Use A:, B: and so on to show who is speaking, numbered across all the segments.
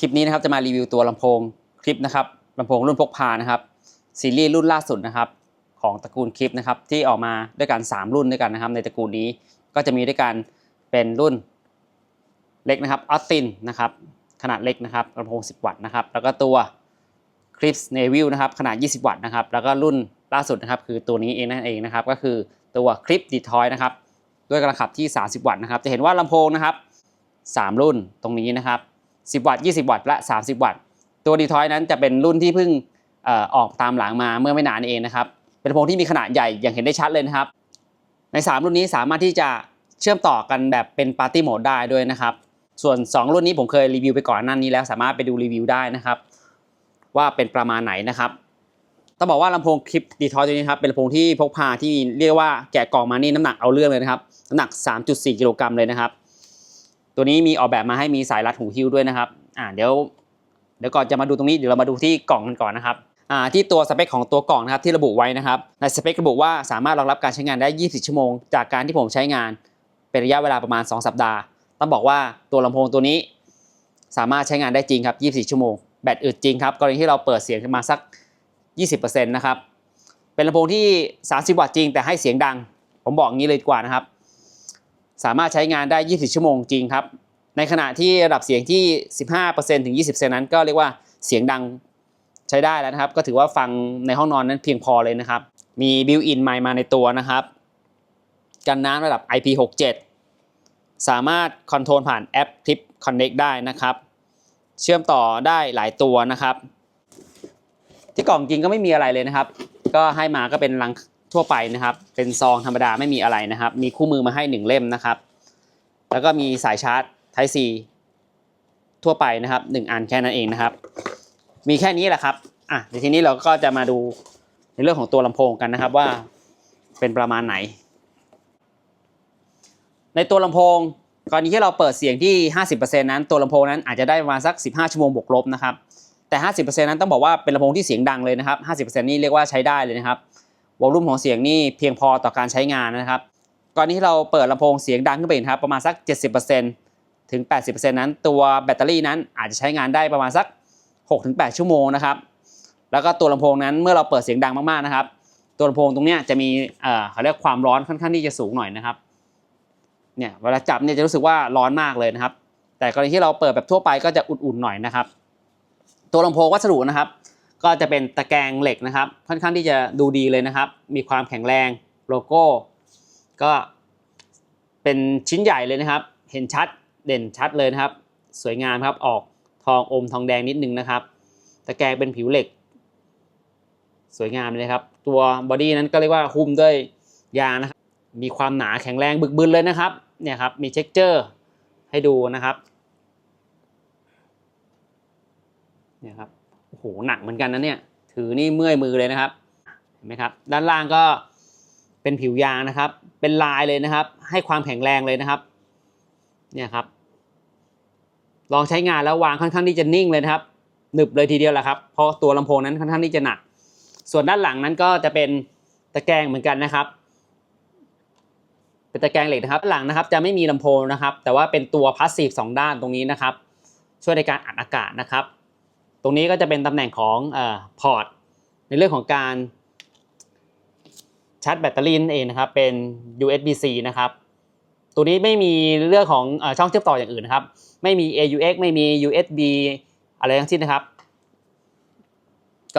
A: คลิปนี้นะครับจะมารีวิวตัวลำโพงคลิปนะครับลำโพงรุ่นพกพานะครับซีรีส์รุ่นล่าสุดนะครับของตระกูลคลิปนะครับที่ออกมาด้วยกัน 3 รุ่นด้วยกันนะครับในตระกูลนี้ก็จะมีด้วยกันเป็นรุ่นเล็กนะครับออสตินนะครับขนาดเล็กนะครับลำโพง 10 วัตต์นะครับแล้วก็ตัวคลิปเนวิลนะครับขนาด 20 วัตต์นะครับแล้วก็รุ่นล่าสุดนะครับคือตัวนี้เองนั่นเองนะครับก็คือตัวคลิปดีทอยนะครับด้วยกระขับที่ 30 วัตต์นะครับจะเห็นว่าลำโพงนะครับ 3 รุ่นตรงนี้นะครับ 10 วัตต์ 20 วัตต์และ 30 วัตต์ ตัวดีทอยนั้นจะเป็นรุ่นที่เพิ่งออออกตามหลังมาเมื่อไม่นานเองนะครับ เป็นลำโพงที่มีขนาดใหญ่อย่างเห็นได้ชัดเลยนะครับ ใน 3 รุ่นนี้สามารถที่จะเชื่อมต่อกันแบบเป็นปาร์ตี้โหมดได้ด้วยนะครับ ส่วน 2 รุ่นนี้ผมเคยรีวิวไปก่อนหน้านี้แล้วสามารถไปดูรีวิวได้นะครับ ว่าเป็นประมาณไหนนะครับต้องบอกว่าลำโพงคลิปดีทอยตัวนี้ครับเป็นลำโพงที่พกพาที่เรียกว่าแกะกล่องมานี่น้ำหนักเอาเรื่องเลยนะครับน้ำหนัก 3.4 กิโลกรัมเลยนะครับ ตัวนี้มีออกแบบมาให้มีสายรัดหูหิ้วด้วยนะครับอ่าเดี๋ยวเดี๋ยวก่อนจะมาดูตรงนี้เดี๋ยวเรามาดูที่กล่องกันก่อนนะครับอ่าที่ตัวสเปคของตัวกล่องนะครับที่ระบุไว้นะครับในสเปคระบุว่าสามารถรองรับการใช้งานได้ 20 ชั่วโมง จากการที่ผมใช้งานเป็นระยะเวลาประมาณ 2 สัปดาห์ ต้องบอกว่าตัวลำโพงตัวนี้ สามารถใช้งานได้จริงครับ 24 ชั่วโมง แบตอึดจริงครับกรณีที่เราเปิดเสียงขึ้นมาสัก 20%นะครับเป็นลำโพงที่ 30 วัตต์จริงแต่ให้เสียงดัง ผมบอกงี้เลยดีกว่านะครับ สามารถใช้งานได้24ชั่วโมงจริงครับ ในขณะที่ระดับเสียงที่ 15%ถึง 20%นั้นก็เรียกว่าเสียงดังใช้ได้แล้วนะครับ ก็ถือว่าฟังในห้องนอนนั้นเพียงพอเลยนะครับ มีบิวอินไมค์มาในตัวนะครับ กันน้ำระดับ IP67 สามารถคอนโทรลผ่านแอป Clip Connect ได้นะครับ เชื่อมต่อได้หลายตัวนะครับ ที่กล่องจริงก็ไม่มีอะไรเลยนะครับ ก็ให้มาก็เป็นลัง ทั่วไปนะครับ เป็นซองธรรมดาไม่มีอะไรนะครับ มีคู่มือมาให้หนึ่งเล่มนะครับ แล้วก็มีสายชาร์จ Type C ทั่วไปนะครับหนึ่งอันแค่นั้นเองนะครับ มีแค่นี้แหละครับอะเดี๋ยวทีนี้เราก็จะมาดูในเรื่องของตัวลำโพงกันนะครับว่าเป็นประมาณไหน ในตัวลำโพงกรณีที่เราเปิดเสียงที่ 50%นั้น ตัวลำโพงนั้นอาจจะได้ประมาณสัก 15 ชั่วโมงบวกลบนะครับแต่ 50%นั้นต้องบอกว่าเป็นลำโพงที่เสียงดังเลยนะครับ 50%นี่เรียกว่าใช้ได้เลยนะครับ วอลลุ่มของเสียงนี่เพียงพอต่อการใช้งานนะครับกรณีที่เราเปิดลำโพงเสียงดังขึ้นไปอีกนครับประมาณสัก 70%ถึง 80%นั้น ตัวแบตเตอรี่นั้นอาจจะใช้งานได้ประมาณสัก 6-8 ชั่วโมงนะครับแล้วก็ตัวลำโพงนั้นเมื่อเราเปิดเสียงดังมากๆนะครับ ตัวลำโพงตรงนี้จะมีเอ่อเขาเรียกความร้อนค่อนข้างที่จะสูงหน่อยนะครับเนี่ยเวลาจับเนี่ยจะรู้สึกว่าร้อนมากเลยนะครับ แต่กรณีที่เราเปิดแบบทั่วไปก็จะอุ่นๆหน่อยนะครับ ตัวลำโพงวัสดุนะครับ ก็จะเป็นตะแกรงเหล็กนะครับ ค่อนข้างที่จะดูดีเลยนะครับ มีความแข็งแรงโลโก้ ก็เป็นชิ้นใหญ่เลยนะครับ เห็นชัดเด่นชัดเลยนะครับ สวยงามครับออกทองอมทองแดงนิดนึงนะครับ ตะแกรงเป็นผิวเหล็ก สวยงามเลยครับ ตัวบอดี้นั้นก็เรียกว่าหุ้มด้วยยางนะครับ มีความหนาแข็งแรงบึกบึนเลยนะครับเนี่ยครับมีเช็คเจอร์ให้ดูนะครับเนี่ยครับ โอ้โหหนักเหมือนกันนะเนี่ย ถือนี่เมื่อยมือเลยนะครับเห็นไหมครับ ด้านล่างก็เป็นผิวยางนะครับ เป็นลายเลยนะครับ ให้ความแข็งแรงเลยนะครับ เนี่ยครับ ลองใช้งานแล้ววางค่อนข้างที่จะนิ่งเลยนะครับหนึบเลยทีเดียวแหละครับ เพราะตัวลำโพงนั้นค่อนข้างที่จะหนัก ส่วนด้านหลังนั้นก็จะเป็นตะแกรงเหมือนกันนะครับ เป็นตะแกรงเหล็กนะครับ หลังนะครับจะไม่มีลำโพงนะครับ แต่ว่าเป็นตัวพาสซีฟสองด้านตรงนี้นะครับ ช่วยในการอัดอากาศนะครับ ตรงนี้ก็จะเป็นตำแหน่งของอพอร์ตในเรื่องของการชาร์จแบตเตอรี่นั่นเองนะครับ เป็น USB-C นะครับ ตัวนี้ไม่มีเรื่องของอช่องเชื่อมต่ออย่างอื่นนะครับ ไม่มี AUX ไม่มี USB อะไรทั้งสิ้นนะครับ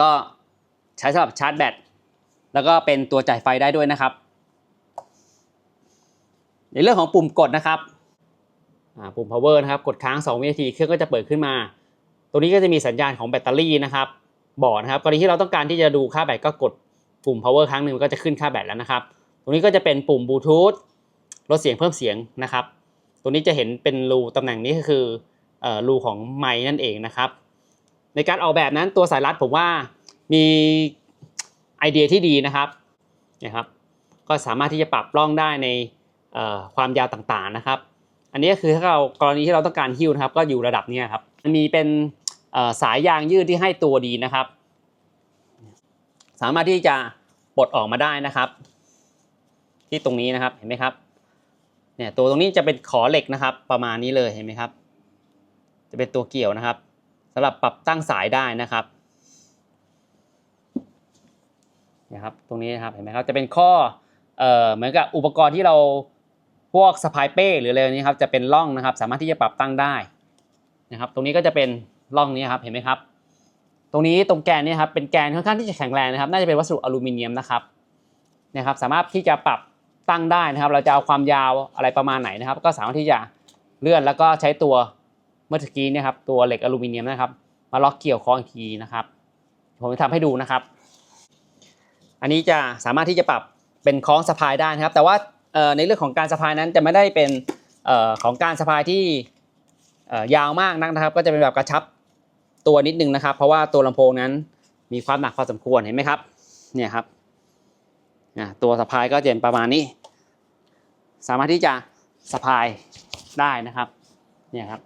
A: ก็ใช้สำหรับชาร์จแบต แล้วก็เป็นตัวจ่ายไฟได้ด้วยนะครับ ในเรื่องของปุ่มกดนะครับปุ่ม power นะครับ กดค้าง 2 วินาที เครื่องก็จะเปิดขึ้นมา ตรงนี้ก็จะมีสัญญาณของแบตเตอรี่นะครับบอกนะครับกรณีที่เราต้องการที่จะดูค่าแบตก็กดปุ่ม power ครั้งหนึ่งมันก็จะขึ้นค่าแบตแล้วนะครับ ตรงนี้ก็จะเป็นปุ่มบลูทูธลดเสียงเพิ่มเสียงนะครับ ตรงนี้จะเห็นเป็นรูตำแหน่งนี้ก็คือรูของไม้นั่นเองนะครับ ในการออกแบบนั้นตัวสายรัดผมว่ามีไอเดียที่ดีนะครับนะครับ ก็สามารถที่จะปรับร่องได้ในความยาวต่างๆนะครับ อันนี้ก็คือถ้าเรากรณีที่เราต้องการหิ้วนะครับ ก็อยู่ระดับนี้ครับมันมีเป็น สายยางยืดที่ให้ตัวดีนะครับ สามารถที่จะปลดออกมาได้นะครับ ที่ตรงนี้นะครับเห็นไหมครับเนี่ยตัวตรงนี้จะเป็นขอเหล็กนะครับ ประมาณนี้เลยเห็นไหมครับ จะเป็นตัวเกี่ยวนะครับสำหรับปรับตั้งสายได้นะครับนะครับตรงนี้นะครับเห็นไหมครับจะเป็นข้อเอ่อเหมือนกับอุปกรณ์ที่เราพวกสะพายเป้หรืออะไรนี้ครับจะเป็นร่องนะครับ สามารถที่จะปรับตั้งได้นะครับ ตรงนี้ก็จะเป็น ร่องนี้ครับเห็นไหมครับ ตรงนี้ตรงแกนนี่ครับเป็นแกนค่อนข้างที่จะแข็งแรงนะครับ น่าจะเป็นวัสดุอลูมิเนียมนะครับนะครับ สามารถที่จะปรับตั้งได้นะครับ เราจะเอาความยาวอะไรประมาณไหนนะครับ ก็สามารถที่จะเลื่อนแล้วก็ใช้ตัวเมื่อกี้นี่ครับ ตัวเหล็กอลูมิเนียมนะครับ มาล็อกเกี่ยวคออีกทีนะครับผมจะทำให้ดูนะครับ อันนี้จะสามารถที่จะปรับเป็นคล้องสะพายได้นะครับ แต่ว่าในเรื่องของการสะพายนั้นจะไม่ได้เป็นของการสะพายที่ยาวมากนักนะครับ ก็จะเป็นแบบกระชับ ตัวนิดนึงนะครับ เพราะว่าตัวลำโพงนั้นมีความหนักพอสมควรเห็นไหมครับเนี่ยครับอะตัวสะพายก็จะเป็นประมาณนี้ สามารถที่จะสะพายได้นะครับเนี่ยครับ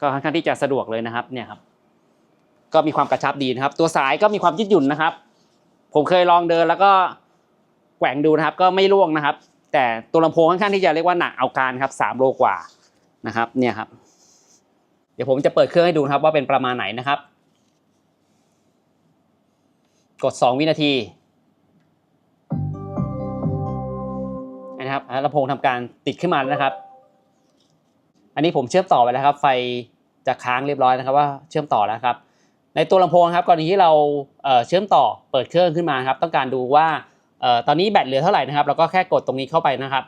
A: ก็ค่อนข้างที่จะสะดวกเลยนะครับเนี่ยครับก็มีความกระชับดีนะครับ ตัวสายก็มีความยืดหยุ่นนะครับ ผมเคยลองเดินแล้วก็แกว่งดูนะครับ ก็ไม่ร่วงนะครับ แต่ตัวลำโพงค่อนข้างที่จะเรียกว่าหนักเอาการครับสามโลกว่านะครับเนี่ยครับ ดี๋ยวผมจะเปิดเครื่องให้ดูครับว่าเป็นประมาณไหนนะครับ กด 2 วินาทีนะครับลำโพงทำการติดขึ้นมาแล้วนะครับ อันนี้ผมเชื่อมต่อไปแล้วครับ ไฟจะค้างเรียบร้อยนะครับว่าเชื่อมต่อแล้วครับ ในตัวลำโพงครับกรณีที่เราเชื่อมต่อเปิดเครื่องขึ้นมาครับ ต้องการดูว่าตอนนี้แบตเหลือเท่าไหร่นะครับเราก็แค่กดตรงนี้เข้าไปนะครับ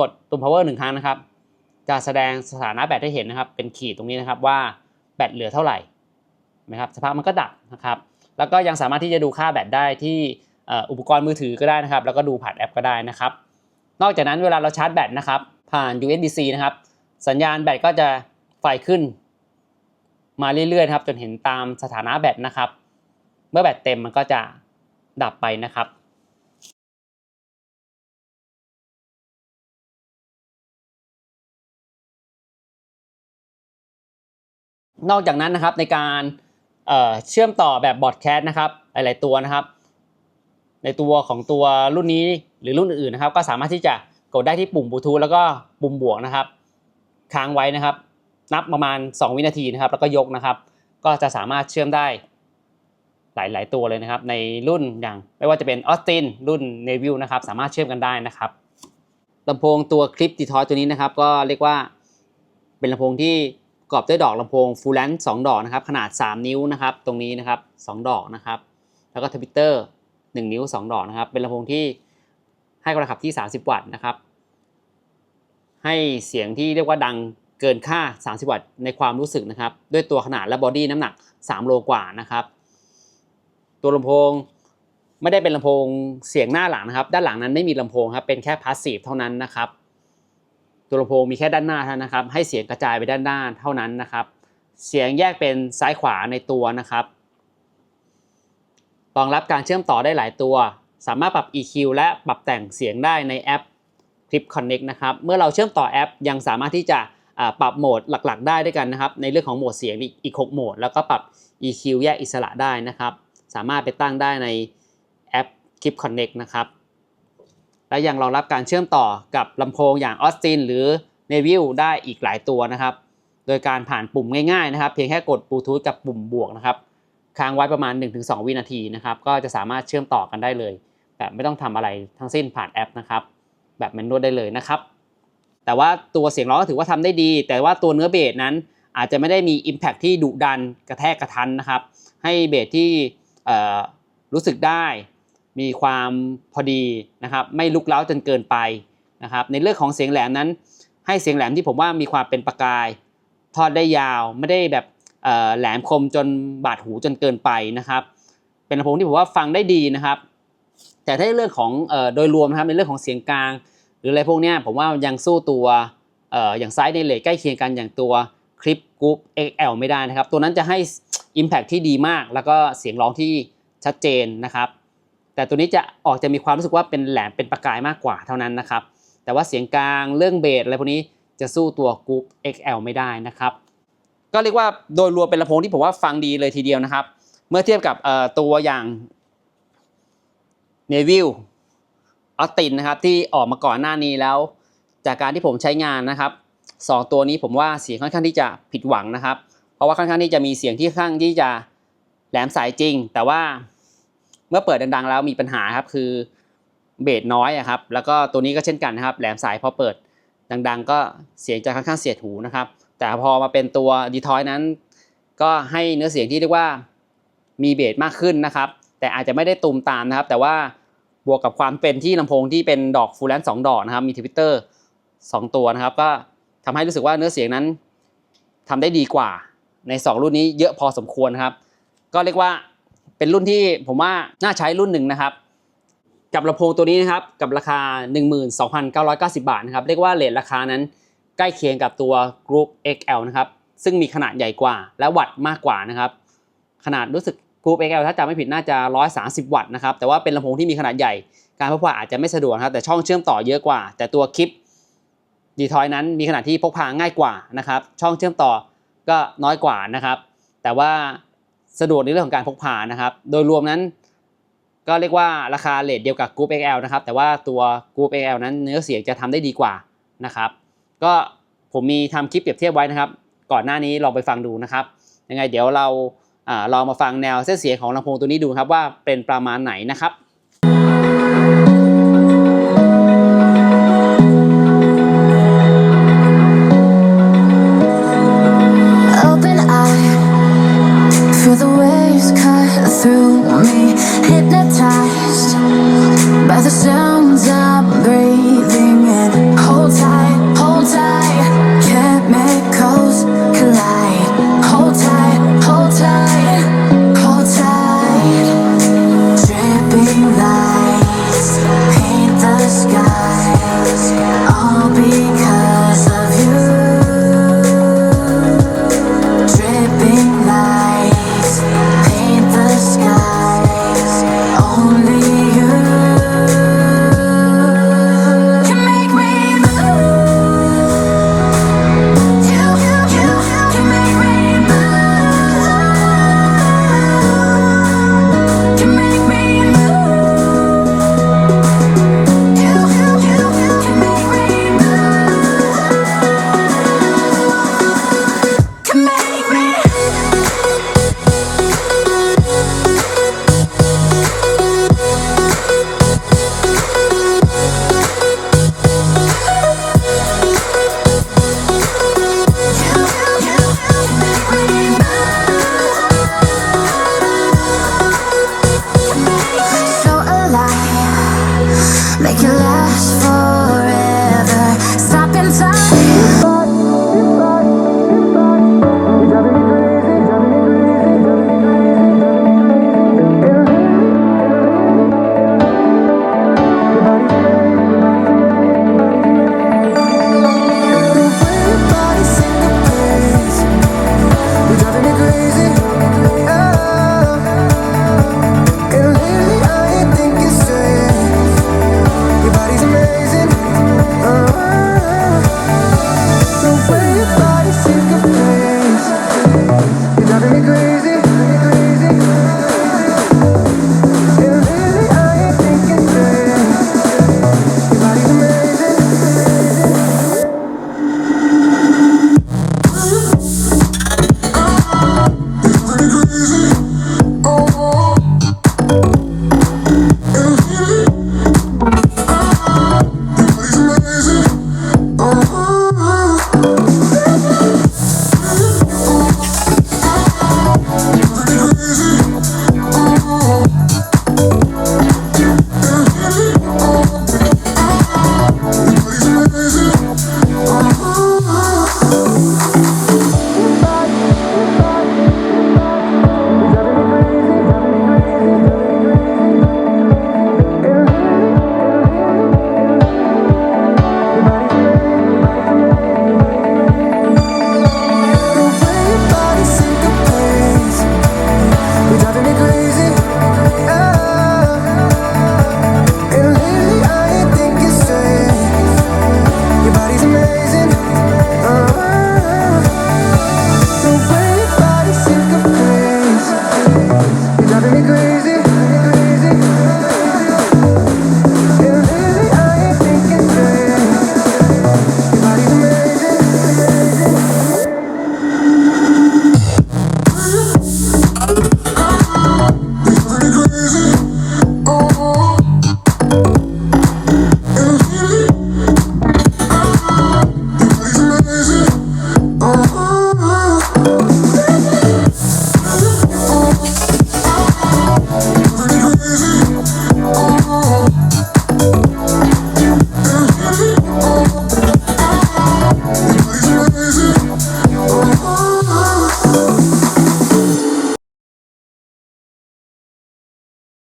A: กดปุ่ม power หนึ่งครั้งนะครับ จะแสดงสถานะแบตให้เห็นนะครับ เป็นขีดตรงนี้นะครับว่าแบตเหลือเท่าไหร่นะครับสภาพมันก็ดับนะครับ แล้วก็ยังสามารถที่จะดูค่าแบตได้ที่อุปกรณ์มือถือก็ได้นะครับ แล้วก็ดูผ่านแอปก็ได้นะครับ นอกจากนั้นเวลาเราชาร์จแบตนะครับ ผ่าน USB-C นะครับ สัญญาณแบตก็จะไฟขึ้น มาเรื่อยๆครับจนเห็นตามสถานะแบตนะครับ เมื่อแบตเต็มมันก็จะดับไปนะครับ นอกจากนั้นนะครับในการเชื่อมต่อแบบบอร์ดแคสนะครับหลายๆตัวนะครับ ในตัวของตัวรุ่นนี้หรือรุ่นอื่นๆนะครับ ก็สามารถที่จะกดได้ที่ปุ่มบลูทูธแล้วก็ปุ่มบวกนะครับ ค้างไว้นะครับ นับประมาณ 2 วินาทีนะครับ แล้วก็ยกนะครับ ก็จะสามารถเชื่อมได้หลาย ๆ ตัวเลยนะครับ ในรุ่นอย่างไม่ว่าจะเป็นออสตินรุ่นเนวิลนะครับ สามารถเชื่อมกันได้นะครับลำโพงตัวคลิปดีทอยตัวนี้นะครับ ก็เรียกว่าเป็นลำโพงที่ กอบด้วยดอกลำโพงฟูลแลนซ์สดอกนะครับขนาด 3 นิ้วนะครับตรงนี้นะครับ2ดอกนะครับแล้วก็ทวิตเตอร์1นิ้ว 2 ดอกนะครับเป็นลำโพงที่ให้กำลังขับที่ 30 วัตต์นะครับให้เสียงที่เรียกว่าดังเกินค่า 30 วัตต์ในความรู้สึกนะครับด้วยตัวขนาดและบอดี้น้ำหนัก 3 โลกว่านะครับตัวลำโพงไม่ได้เป็นลำโพงเสียงหน้าหลังนะครับ ด้านหลังนั้นไม่มีลำโพงครับเป็นแค่พาสซีฟเท่านั้นนะครับ ตัวลำโพงมีแค่ด้านหน้าเท่านั้นนะครับ ให้เสียงกระจายไปด้านหน้าเท่านั้นนะครับ เสียงแยกเป็นซ้ายขวาในตัวนะครับรองรับการเชื่อมต่อได้หลายตัว สามารถปรับ EQ และปรับแต่งเสียงได้ในแอป Clip Connect นะครับ เมื่อเราเชื่อมต่อแอป ยังสามารถที่จะปรับโหมดหลักๆ ได้ด้วยกันนะครับ ในเรื่องของโหมดเสียงอีก 6 โหมด แล้วก็ปรับ EQ แยกอิสระได้นะครับ สามารถไปตั้งได้ในแอป Clip Connect นะครับ และยังรองรับการเชื่อมต่อกับลำโพงอย่าง Austin หรือ Neville ได้อีกหลายตัวนะครับ โดยการผ่านปุ่มง่ายๆนะครับ เพียงแค่กดบลูทูธกับปุ่มบวกนะครับ ค้างไว้ประมาณ 1-2 วินาทีนะครับ ก็จะสามารถเชื่อมต่อกันได้เลย แบบไม่ต้องทำอะไรทั้งสิ้นผ่านแอปนะครับ แบบแมนนวลได้เลยนะครับ แต่ว่าตัวเสียงร้องก็ถือว่าทำได้ดี แต่ว่าตัวเนื้อเบสนั้น อาจจะไม่ได้มี Impact ที่ดุดันกระแทกกระทันนะครับ ให้เบสที่รู้สึกได้ มีความพอดีนะครับไม่ลุกเล้าจนเกินไปนะครับในเรื่องของเสียงแหลมนั้น ให้เสียงแหลมที่ผมว่ามีความเป็นประกาย ทอดได้ยาวไม่ได้แบบแหลมคมจนบาดหูจนเกินไปนะครับ เป็นลำโพงที่ผมว่าฟังได้ดีนะครับ แต่ถ้าในเรื่องของโดยรวมนะครับในเรื่องของเสียงกลาง หรืออะไรพวกนี้ผมว่ายังสู้ตัวเอ่ออย่างไซส์ในเลทใกล้เคียงกันอย่างตัวคลิปกรุ๊ป XL ไม่ได้นะครับ ตัวนั้นจะให้ Impact ที่ดีมาก แล้วก็เสียงร้องที่ชัดเจนนะครับ แต่ตัวนี้จะออกจะมีความรู้สึกว่าเป็นแหลมเป็นประกายมากกว่าเท่านั้นนะครับ แต่ว่าเสียงกลางเรื่องเบสอะไรพวกนี้จะสู้ตัวกรุ๊ป XL ไม่ได้นะครับ ก็เรียกว่าโดยรวมเป็นลำโพงที่ผมว่าฟังดีเลยทีเดียวนะครับ เมื่อเทียบกับตัวอย่าง Neville ออสตินนะครับที่ออกมาก่อนหน้านี้แล้ว จากการที่ผมใช้งานนะครับสองตัวนี้ผมว่าเสียงค่อนข้างที่จะผิดหวังนะครับ เพราะว่าค่อนข้างที่จะมีเสียงที่ค่อนข้างที่จะแหลมสายจริง แต่ว่า เมื่อเปิดดังๆแล้วมีปัญหาครับคือเบสน้อยครับแล้วก็ตัวนี้ก็เช่นกันนะครับแหลมสายพอเปิดดังๆ ก็เสียงจะค่อนข้างเสียดหูนะครับ แต่พอมาเป็นตัวดีทอยนั้น ก็ให้เนื้อเสียงที่เรียกว่ามีเบสมากขึ้นนะครับ แต่อาจจะไม่ได้ตูมตามนะครับ แต่ว่าบวกกับความเป็นที่ลำโพงที่เป็นดอกฟูลแลนซ์สองดอกนะครับมีทวิตเตอร์สองตัวนะครับ ก็ทำให้รู้สึกว่าเนื้อเสียงนั้นทำได้ดีกว่าใน 2 รุ่นนี้เยอะพอสมควรครับ ก็เรียกว่า เป็นรุ่นที่ผมว่าน่าใช้รุ่นหนึ่งนะครับ กับลำโพงตัวนี้นะครับกับราคา 12,990 บาทนะครับเรียกว่าเลทราคานั้นใกล้เคียงกับตัว Group XL นะครับซึ่งมีขนาดใหญ่กว่า และวัตต์มากกว่านะครับ ขนาดรู้สึก Group XL ถ้าจำไม่ผิดน่าจะ 130 วัตต์นะครับแต่ว่าเป็นลำโพงที่มีขนาดใหญ่ การพกพาอาจจะไม่สะดวกครับแต่ช่องเชื่อมต่อเยอะกว่า แต่ตัวคลิปดีทอยนั้นมีขนาดที่พกพาง่ายกว่านะครับช่องเชื่อมต่อก็น้อยกว่านะครับ แต่ว่า สะดวกในเรื่องของการพกพานะครับ โดยรวมนั้น ก็เรียกว่าราคาเลทเดียวกับ Group XL นะครับ แต่ว่าตัว Group XL นั้นเนื้อเสียงจะทำได้ดีกว่านะครับ ก็ผมมีทำคลิปเปรียบเทียบไว้นะครับ ก่อนหน้านี้ลองไปฟังดูนะครับ ยังไงเดี๋ยวเราอาลองมาฟังแนวเส้นเสียงของลำโพงตัวนี้ดูครับว่าเป็นประมาณไหนนะครับ
B: feel the waves cut through me. Hypnotized by the sound